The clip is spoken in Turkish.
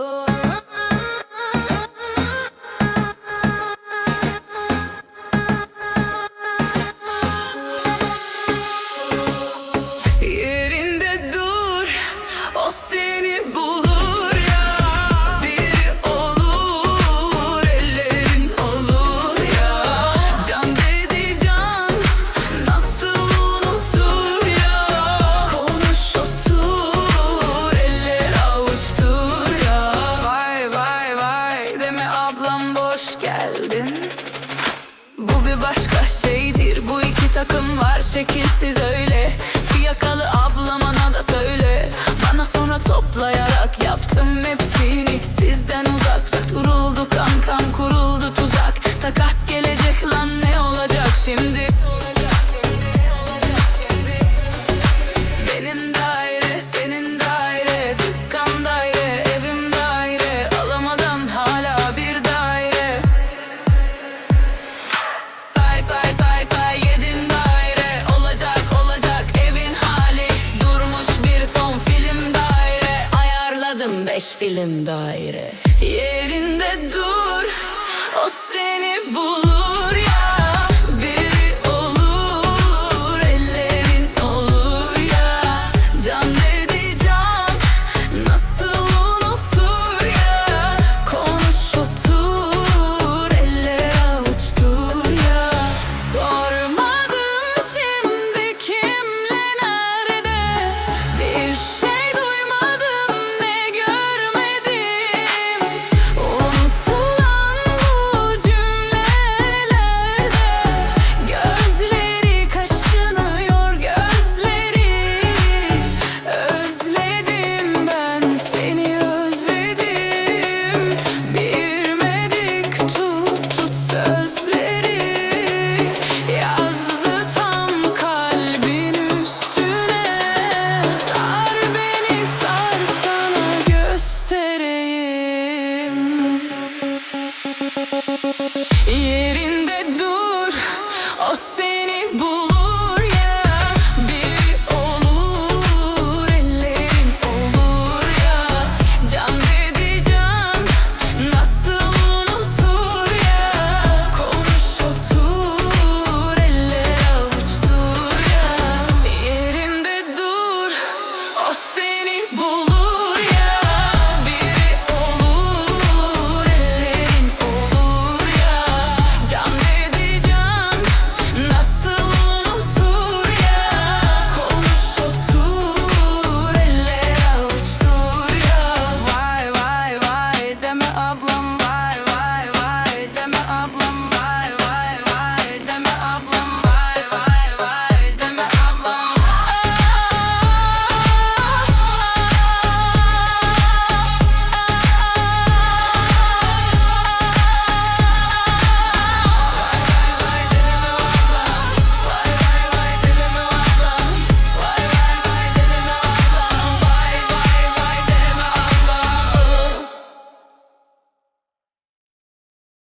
Oh. hoş geldin. Bu bir başka şeydir Bu iki takım var şekilsiz öyle. Fiyakalı ablamana da söyle Bana sonra toplayarak yaptım hepsini. film daire. Yerinde dur o seni bulur.